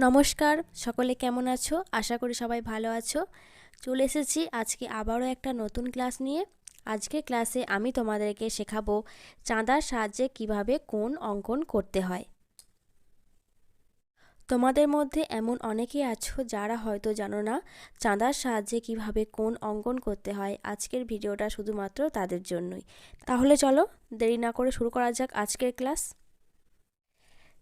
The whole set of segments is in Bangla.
নমস্কার, সকলে কেমন আছো? আশা করি সবাই ভালো আছো। চলে এসেছি আজকে আবারও একটা নতুন ক্লাস নিয়ে। আজকের ক্লাসে আমি তোমাদেরকে শেখাবো চাঁদার সাহায্যে কীভাবে কোন অঙ্কন করতে হয়। তোমাদের মধ্যে এমন অনেকেই আছো যারা হয়তো জানো না চাঁদার সাহায্যে কীভাবে কোন অঙ্কন করতে হয়। আজকের ভিডিওটা শুধুমাত্র তাদের জন্যই। তাহলে চলো দেরি না করে শুরু করা যাক আজকের ক্লাস।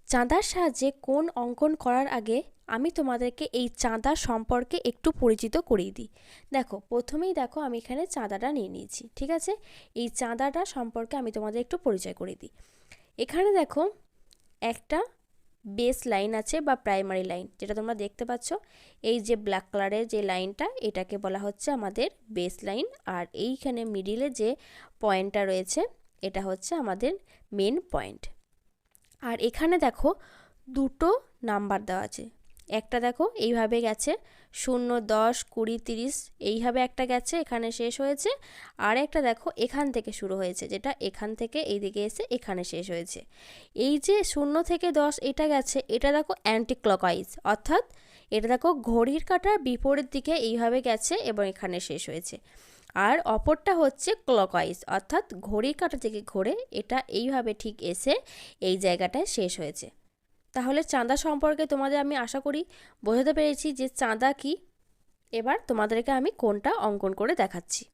চাঁদার সাহায্যে কোন অঙ্কন করার আগে আমি তোমাদেরকে এই চাঁদা সম্পর্কে একটু পরিচিত করিয়ে দিই। দেখো, প্রথমেই দেখো আমি এখানে চাঁদাটা নিয়ে নিয়েছি, ঠিক আছে? এই চাঁদাটা সম্পর্কে আমি তোমাদের একটু পরিচয় করিয়ে দিই। এখানে দেখো একটা বেস লাইন আছে বা প্রাইমারি লাইন, যেটা তোমরা দেখতে পাচ্ছ। এই যে ব্ল্যাক কালারের যে লাইনটা, এটাকে বলা হচ্ছে আমাদের বেস লাইন। আর এইখানে মিডিলে যে পয়েন্টটা রয়েছে, এটা হচ্ছে আমাদের মেন পয়েন্ট। আর এখানে দেখো দুটো নাম্বার দেওয়া আছে। একটা দেখো এইভাবে গেছে, শূন্য, দশ, কুড়ি, তিরিশ, এইভাবে একটা গেছে, এখানে শেষ হয়েছে। আর একটা দেখো এখান থেকে শুরু হয়েছে, যেটা এখান থেকে এই দিকে এসে এখানে শেষ হয়েছে। এই যে শূন্য থেকে দশ এটা গেছে, এটা দেখো অ্যান্টি ক্লকওয়াইজ অর্থাৎ এটা দেখো ঘড়ির কাটার বিপরীত দিকে এইভাবে গেছে এবং এখানে শেষ হয়েছে। আর অপরটা হচ্ছে ক্লকওয়াইজ অর্থাৎ ঘড়ির কাঁটা থেকে ঘোরে এটা এইভাবে ঠিক এসে এই জায়গাটায় শেষ হয়েছে। তাহলে চাঁদা সম্পর্কে তোমাদের আমি আশা করি বোঝাতে পেরেছি যে চাঁদা কি। এবার তোমাদেরকে আমি কোনটা অঙ্কন করে দেখাচ্ছি।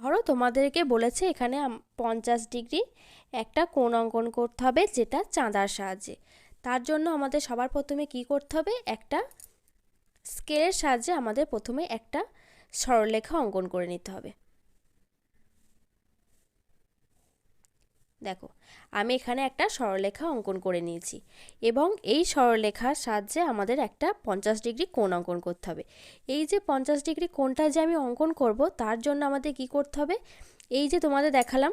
ধরো তোমাদেরকে বলেছে এখানে পঞ্চাশ ডিগ্রি একটা কোণ অঙ্কন করতে হবে যেটা চাঁদার সাহায্যে। তার জন্য আমাদের সবার প্রথমে কি করতে হবে? একটা স্কেলের সাহায্যে আমাদের প্রথমে একটা সরলরেখা অঙ্কন করে নিতে হবে। দেখো, আমি এখানে একটা সরলরেখা অঙ্কন করে নিয়েছি এবং এই সরলরেখার সাহায্যে আমাদের একটা পঞ্চাশ ডিগ্রি কোণ অঙ্কন করতে হবে। এই যে পঞ্চাশ ডিগ্রি কোণটা যে আমি অঙ্কন করব, তার জন্য আমাদের কি করতে হবে? এই যে তোমাদের দেখালাম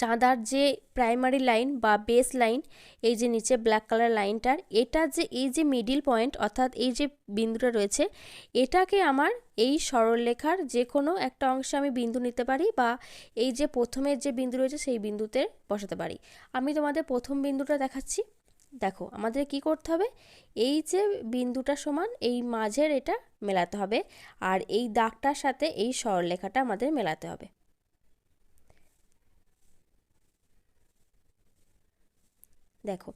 চাঁদার যে প্রাইমারি লাইন বা বেস লাইন এই যে নিচে ব্ল্যাক কালার লাইনটার এটা যে এই যে মিডিল পয়েন্ট অর্থাৎ এই যে বিন্দুটা রয়েছে, এটাকে আমার এই সরলরেখার যে কোনো একটা অংশে আমি বিন্দু নিতে পারি বা এই যে প্রথমের যে বিন্দু রয়েছে সেই বিন্দুতে বসাতে পারি। আমি তোমাদের প্রথম বিন্দুটা দেখাচ্ছি। দেখো, আমাদের কি করতে হবে? এই যে বিন্দুটা সমান, এই মাঝের এটা মেলাতে হবে, আর এই দাগটার সাথে এই সরলরেখাটা আমাদের মেলাতে হবে। দেখো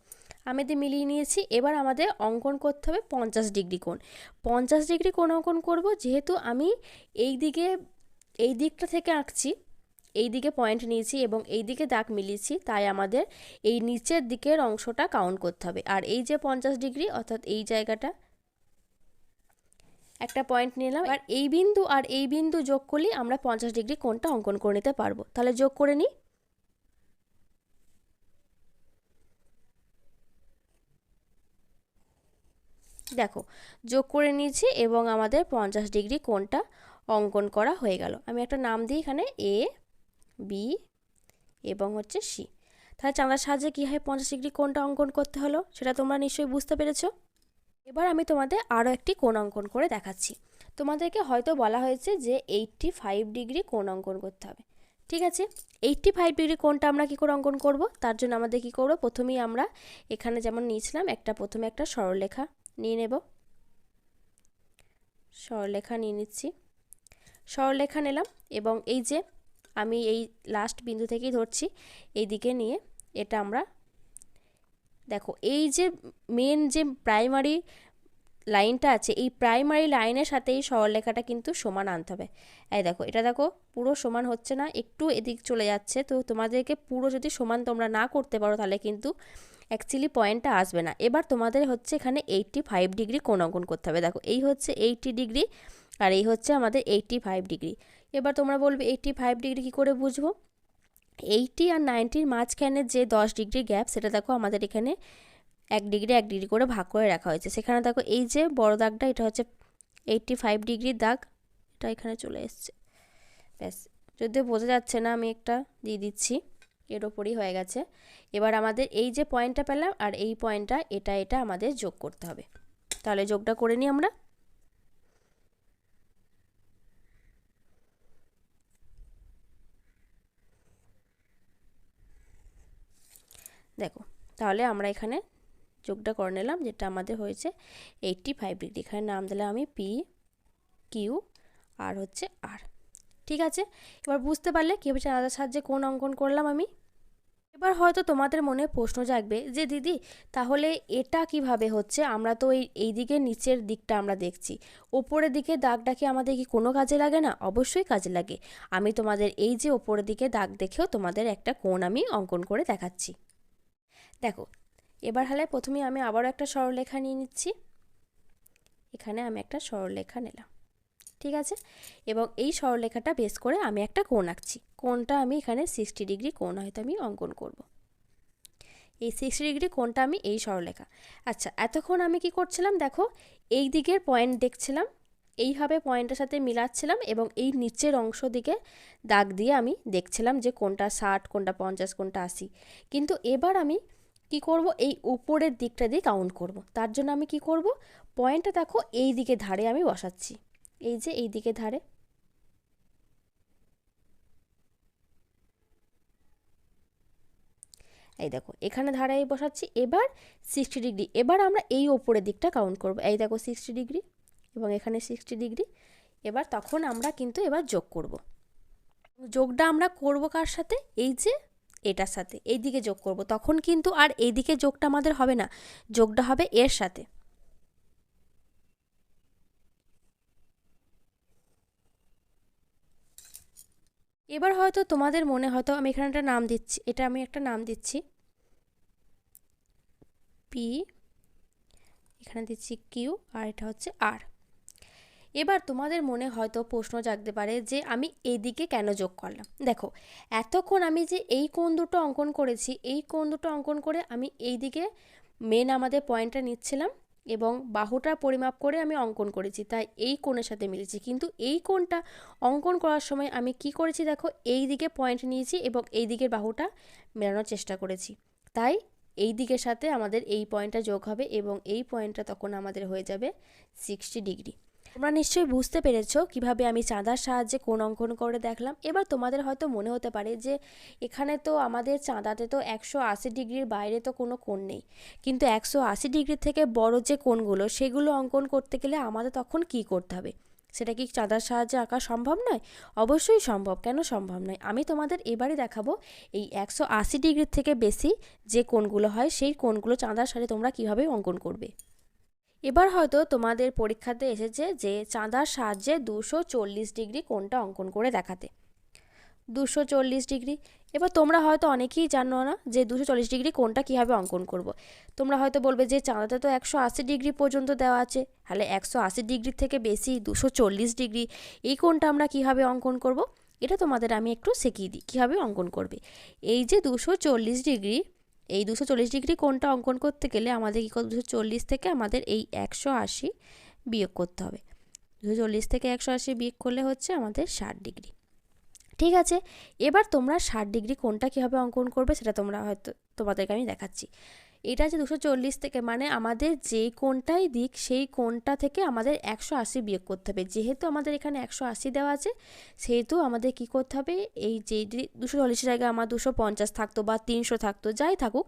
আমি এতে মিলিয়ে নিয়েছি, এবার আমাদের অঙ্কন করতে হবে পঞ্চাশ ডিগ্রি কোণ। পঞ্চাশ ডিগ্রি কোণ অঙ্কন করব, যেহেতু আমি এই দিকে, এই দিকটা থেকে আঁকছি, এই দিকে পয়েন্ট নিয়েছি এবং এই দিকে দাগ মিলিয়েছি, তাই আমাদের এই নিচের দিকের অংশটা কাউন্ট করতে হবে। আর এই যে পঞ্চাশ ডিগ্রি, অর্থাৎ এই জায়গাটা, একটা পয়েন্ট নিলাম। আর এই বিন্দু আর এই বিন্দু যোগ করলেই আমরা পঞ্চাশ ডিগ্রি কোণটা অঙ্কন করে নিতে পারব। তাহলে যোগ করে নিই। দেখো, যোগ করে নিয়েছি এবং আমাদের পঞ্চাশ ডিগ্রি কোণটা অঙ্কন করা হয়ে গেল। আমি একটা নাম দিই এখানে এ বি এবং হচ্ছে সি তাহলে চাঁদার সাহায্যে কী হয়? পঞ্চাশ ডিগ্রি কোণটা অঙ্কন করতে হলো, সেটা তোমরা নিশ্চয়ই বুঝতে পেরেছ। এবার আমি তোমাদের আরও একটি কোণ অঙ্কন করে দেখাচ্ছি। তোমাদেরকে হয়তো বলা হয়েছে যে এইটটি ফাইভ ডিগ্রি কোণ অঙ্কন করতে হবে। ঠিক আছে? এইটটি ফাইভ ডিগ্রি কোণটা আমরা কী করে অঙ্কন করব? তার জন্য আমাদের কী করব? প্রথমেই আমরা এখানে যেমন নিয়েছিলাম, একটা প্রথমে একটা সরলরেখা নিয়ে নেব। সরলেখা নিয়ে নিচ্ছি। সরলেখা নিলাম এবং এই যে আমি এই লাস্ট বিন্দু থেকেই ধরছি এই দিকে নিয়ে এটা আমরা দেখো, এই যে মেন যে প্রাইমারি লাইনটা আছে, এই প্রাইমারি লাইনের সাথে এই সরলরেখাটা কিন্তু সমান আনতে হবে। এই দেখো, এটা দেখো, পুরো সমান হচ্ছে না, একটু এদিক চলে যাচ্ছে, তো তোমাদেরকে পুরো যদি সমান তোমরা না করতে পারো, তাহলে কিন্তু অ্যাকচুয়ালি পয়েন্টটা আসবে না। এবার তোমাদের হচ্ছে এখানে এইটটি ফাইভ ডিগ্রি কোণ অঙ্কন করতে হবে। দেখো, এই হচ্ছে এইটটি ডিগ্রি আর এই হচ্ছে আমাদের এইটটি ফাইভ ডিগ্রি এবার তোমরা বলবে এইটটি ফাইভ ডিগ্রি কী করে বুঝব? এইটটি আর নাইনটির মাঝখানে যে দশ ডিগ্রি গ্যাপ সেটা দেখো আমাদের এখানে এক ডিগ্রি এক ডিগ্রি করে ভাগ করে রাখা হয়েছে। সেখানে দেখো এই যে বড় দাগটা, এটা হচ্ছে এইটটি ফাইভ ডিগ্রির দাগ, এটা এখানে চলে এসছে। ব্যাস, যদিও বোঝা যাচ্ছে না, আমি একটা দিয়ে দিচ্ছি, এর ওপরই হয়ে গেছে। এবার আমাদের এই যে পয়েন্টটা পেলাম, আর এই পয়েন্টটা এটা এটা আমাদের যোগ করতে হবে। তাহলে যোগটা করে নিই আমরা। দেখো, তাহলে আমরা এখানে যোগটা করে নিলাম, যেটা আমাদের হয়েছে এইটটি ফাইভ ডিগ্রি এখানে নাম দিলাম আমি পি কিউ আর হচ্ছে আর ঠিক আছে? এবার বুঝতে পারলে কীভাবে চাঁদার সাহায্যে কোন অঙ্কন করলাম আমি? এবার হয়তো তোমাদের মনে প্রশ্ন জাগবে যে, দিদি, তাহলে এটা কীভাবে হচ্ছে? আমরা তো এই এই দিকে নিচের দিকটা আমরা দেখছি। ওপরের দিকে দাগটা কি আমাদের কি কোনো কাজে লাগে না? অবশ্যই কাজে লাগে। আমি তোমাদের এই যে ওপরের দিকে দাগ দেখেও তোমাদের একটা কোণ আমি অঙ্কন করে দেখাচ্ছি। দেখো এবার হলে প্রথমে আমি আবারও একটা সরলরেখা নিয়ে নিচ্ছি। এখানে আমি একটা সরলরেখা নিলাম। ঠিক আছে? এবং এই সরলরেখাটা বেস করে আমি একটা কোণ আঁকছি। কোণটা আমি এখানে সিক্সটি ডিগ্রি কোণ হয়তো আমি অঙ্কন করব। এই সিক্সটি ডিগ্রি কোণটা আমি এই সরলরেখা। আচ্ছা এতক্ষণ আমি কি করছিলাম? দেখো, এই দিকের পয়েন্ট দেখছিলাম, এইভাবে পয়েন্টের সাথে মিলাচ্ছিলাম এবং এই নিচের অংশ দিকে দাগ দিয়ে আমি দেখছিলাম যে কোনটা ষাট কোনটা পঞ্চাশ কোনটা আশি। কিন্তু এবার আমি কি করব? এই উপরের দিকটা দিয়ে কাউন্ট করব। তার জন্য আমি কি করব? পয়েন্টটা দেখো, এই দিকে ধারে আমি বসাচ্ছি। এই যে এই দিকে ধারে। এই দেখো, এখানে ধারায় বসাচ্ছি। এবার সিক্সটি ডিগ্রি এবার আমরা এই ওপরের দিকটা কাউন্ট করব। এই দেখো সিক্সটি ডিগ্রি এবং এখানে সিক্সটি ডিগ্রি এবার তখন আমরা কিন্তু এবার যোগ করব। যোগটা আমরা করব কার সাথে? এই যে এটার সাথে এই দিকে যোগ করব। তখন কিন্তু আর এই দিকে যোগটা আমাদের হবে না, যোগটা হবে এর সাথে। এবার হয়তো তোমাদের মনে হয়তো আমি এখানে একটা নাম দিচ্ছি, এটা আমি একটা নাম দিচ্ছি। পি, এখানে দিচ্ছি কিউ, আর এটা হচ্ছে আর। এবার তোমাদের মনে হয়তো প্রশ্ন জাগতে পারে যে আমি এদিকে কেন যোগ করলাম? দেখো, এতক্ষণ আমি যে এই কোণ দুটো অঙ্কন করেছি, এই কোণ দুটো অঙ্কন করে আমি এই দিকে মেন আমাদের পয়েন্টটা নিচ্ছিলাম এবং বাহুটা পরিমাপ করে আমি অঙ্কন করেছি, তাই এই কোণের সাথে মিলেছি। কিন্তু এই কোণটা অঙ্কন করার সময় আমি কি করেছি দেখো, এই দিকে পয়েন্ট নিয়েছি এবং এই দিকের বাহুটা মেলানোর চেষ্টা করেছি। তাই এই দিকের সাথে আমাদের এই পয়েন্টটা যোগ হবে এবং এই পয়েন্টটা তখন আমাদের হয়ে যাবে সিক্সটি ডিগ্রি তোমরা নিশ্চয়ই বুঝতে পেরেছ কীভাবে আমি চাঁদার সাহায্যে কোন অঙ্কন করে দেখলাম। এবার তোমাদের হয়তো মনে হতে পারে যে এখানে তো আমাদের চাঁদাতে তো একশো আশি ডিগ্রির বাইরে তো কোনো কোণ নেই। কিন্তু একশো আশি ডিগ্রি থেকে বড় যে কোণগুলো, সেগুলো অঙ্কন করতে গেলে আমাদের তখন কি করতে হবে? সেটা কি চাঁদার সাহায্যে আঁকা সম্ভব নয়? অবশ্যই সম্ভব। কেন সম্ভব নয়? আমি তোমাদের এবারে দেখাবো এই একশো আশি ডিগ্রির থেকে বেশি যে কোণগুলো হয়, সেই কোণগুলো চাঁদার সাহায্যে তোমরা কীভাবে অঙ্কন করবে। এবার হয়তো তোমাদের পরীক্ষাতে এসেছে যে চাঁদার সাহায্যে দুশো চল্লিশ ডিগ্রি কোনটা অঙ্কন করে দেখাতে দুশো চল্লিশ ডিগ্রি এবার তোমরা হয়তো অনেকেই জানো না যে দুশো চল্লিশ ডিগ্রি কোনটা কীভাবে অঙ্কন করব। তোমরা হয়তো বলবে যে চাঁদাতে তো একশো আশি ডিগ্রি পর্যন্ত দেওয়া আছে তাহলে একশো আশি ডিগ্রি থেকে বেশি দুশো চল্লিশ ডিগ্রি এই কোনটা আমরা কীভাবে অঙ্কন করব। এটা তোমাদের আমি একটু শিখিয়ে দিই, কীভাবে অঙ্কন করবে এই যে দুশো চল্লিশ ডিগ্রি এই দুশো চল্লিশ ডিগ্রি কোনটা অঙ্কন করতে গেলে আমাদের কী করতে দুশো চল্লিশ থেকে আমাদের এই একশো আশি বিয়োগ করতে হবে। দুশো চল্লিশ থেকে একশো আশি বিয়োগ করলে হচ্ছে আমাদের ষাট ডিগ্রি। ঠিক আছে? এবার তোমরা ষাট ডিগ্রি কোনটা কীভাবে অঙ্কন করবে সেটা তোমরা হয়তো তোমাদেরকে আমি দেখাচ্ছি। এটা যে দুশো চল্লিশ থেকে মানে আমাদের যেই কোণটাই দিক, সেই কোণটা থেকে আমাদের একশো আশি বিয়োগ করতে হবে। যেহেতু আমাদের এখানে একশো আশি দেওয়া আছে, সেহেতু আমাদের কি করতে হবে? এই যে দুশো চল্লিশের জায়গায় আমার দুশো পঞ্চাশ থাকতো বা তিনশো থাকতো, যাই থাকুক,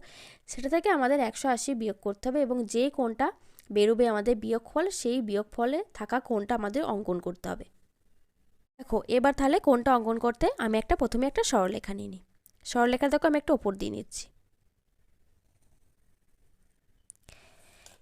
সেটা থেকে আমাদের একশো আশি বিয়োগ করতে হবে এবং যে কোণটা বেরোবে আমাদের বিয়োগ ফল সেই বিয়োগ ফলে থাকা কোণটা আমাদের অঙ্কন করতে হবে। দেখো, এবার তাহলে কোনটা অঙ্কন করতে আমি একটা, প্রথমে একটা সরলেখা নিয়ে নিই। সরলেখা দেখো আমি একটা ওপর দিয়ে নিচ্ছি।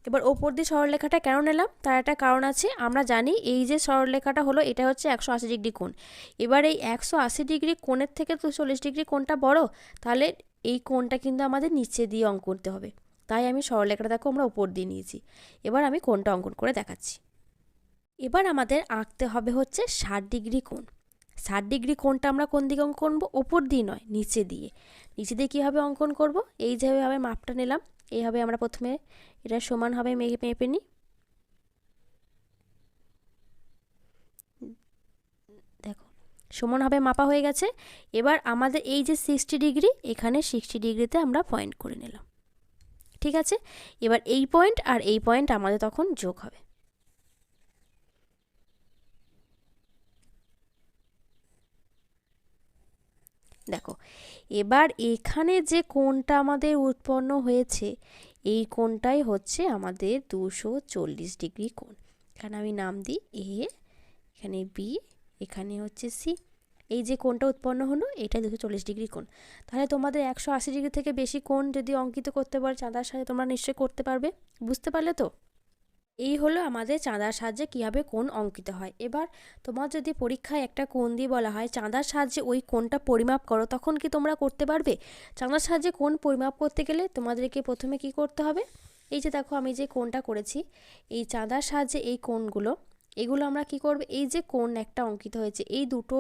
এবার ওপর দিয়ে সরলরেখাটা কেন নিলাম? তার একটা কারণ আছে, আমরা জানি এই যে সরলরেখাটা হলো, এটা হচ্ছে একশো আশি ডিগ্রি কোণ। এবার এই একশো আশি ডিগ্রি কোণের থেকে তো চল্লিশ ডিগ্রি কোণটা বড়, তাহলে এই কোণটা কিন্তু আমাদের নিচে দিয়ে অঙ্কন করতে হবে। তাই আমি সরলরেখাটা দেখো আমরা ওপর দিয়ে নিয়েছি। এবার আমি কোণটা অঙ্কন করে দেখাচ্ছি। এবার আমাদের আঁকতে হবে হচ্ছে ষাট ডিগ্রি কোণ। ষাট ডিগ্রি কোণটা আমরা কোন দিকে অঙ্কন করব? ওপর দিয়ে নয়, নিচে দিয়ে। নিচে দিয়ে কীভাবে অঙ্কন করব? এই যেভাবে মাপটা নিলাম। এইভাবে আমরা প্রথমে এটা সমানভাবে মেপে মেপে নিই। দেখো সমানভাবে মাপা হয়ে গেছে। এবার আমাদের এই যে সিক্সটি ডিগ্রি এখানে সিক্সটি ডিগ্রিতে আমরা পয়েন্ট করে নিলাম। ঠিক আছে? এবার এই পয়েন্ট আর এই পয়েন্ট আমাদের তখন যোগ হবে। দেখো, এবার এখানে যে কোণটা আমাদের উৎপন্ন হয়েছে এই কোণটাই হচ্ছে আমাদের দুশো চল্লিশ ডিগ্রি কোণ। এখানে আমি নাম দিই এ, এখানে বি, এখানে হচ্ছে সি। এই যে কোণটা উৎপন্ন হলো, এটাই দুশো চল্লিশ ডিগ্রি কোণ। তাহলে তোমাদের একশো আশি ডিগ্রি থেকে বেশি কোণ যদি অঙ্কিত করতে পারো চাঁদার সাথে তোমরা নিশ্চয়ই করতে পারবে। বুঝতে পারলে তো? এই হলো আমাদের চাঁদার সাহায্যে কীভাবে কোণ অঙ্কিত হয়। এবার তোমার যদি পরীক্ষায় একটা কোণ দিয়ে বলা হয়, চাঁদার সাহায্যে ওই কোণটা পরিমাপ করো তখন কি তোমরা করতে পারবে? চাঁদার সাহায্যে কোণ পরিমাপ করতে গেলে তোমাদেরকে প্রথমে কি করতে হবে? এই যে দেখো আমি যে কোণটা করেছি, এই চাঁদার সাহায্যে এই কোণগুলো, এগুলো আমরা কি করব? এই যে কোণ একটা অঙ্কিত হয়েছে, এই দুটো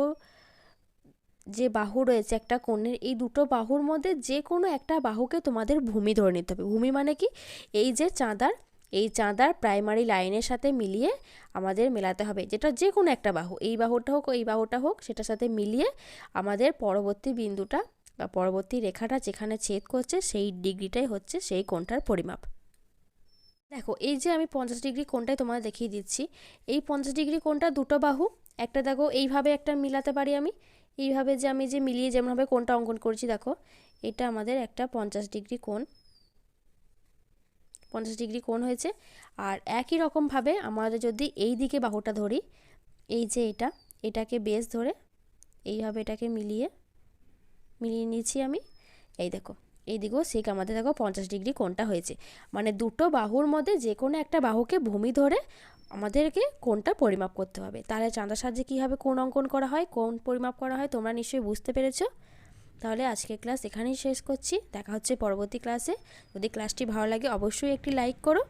যে বাহু রয়েছে একটা কোণের, এই দুটো বাহুর মধ্যে যে কোনো একটা বাহুকে তোমাদের ভূমি ধরে নিতে হবে। ভূমি মানে কি? এই যে চাঁদার এই চাঁদার প্রাইমারি লাইনের সাথে মিলিয়ে আমাদের মেলাতে হবে। যেটা যে কোনো একটা বাহু, এই বাহুটা হোক, এই বাহুটা হোক, সেটার সাথে মিলিয়ে আমাদের পরবর্তী বিন্দুটা বা পরবর্তী রেখাটা যেখানে ছেদ করছে, সেই ডিগ্রিটাই হচ্ছে সেই কোণটার পরিমাপ। দেখো, এই যে আমি পঞ্চাশ ডিগ্রি কোণটাই তোমাদের দেখিয়ে দিচ্ছি, এই পঞ্চাশ ডিগ্রি কোণটা দুটো বাহু, একটা দেখো এইভাবে একটা মিলাতে পারি আমি, এইভাবে যে আমি যে মিলিয়ে যেমনভাবে কোণটা অঙ্কন করছি, দেখো, এটা আমাদের একটা পঞ্চাশ ডিগ্রি কোণ পঞ্চাশ ডিগ্রি কোণ হয়েছে। আর একই রকমভাবে আমাদের যদি এই দিকে বাহুটা ধরি, এই যে এটা, এটাকে বেস ধরে এইভাবে এটাকে মিলিয়ে মিলিয়ে নিয়েছি আমি। এই দেখো, এই দিকেও সেক আমাদের দেখো পঞ্চাশ ডিগ্রি কোণটা হয়েছে। মানে দুটো বাহুর মধ্যে যে কোনো একটা বাহুকে ভূমি ধরে আমাদেরকে কোনটা পরিমাপ করতে হবে। তাহলে চাঁদার সাহায্যে কীভাবে কোন অঙ্কন করা হয় কোন পরিমাপ করা হয়, তোমরা নিশ্চয়ই বুঝতে পেরেছ। তাহলে আজকের ক্লাস এখানেই শেষ করছি। দেখা হচ্ছে পরবর্তী ক্লাসে। যদি ক্লাসটি ভালো লাগে অবশ্যই একটি লাইক করো।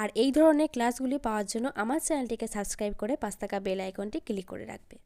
আর এই ধরনের ক্লাসগুলি পাওয়ার জন্য আমার চ্যানেলটিকে সাবস্ক্রাইব করে পাঁচ টাকা বেল আইকনটি ক্লিক করে রাখবে।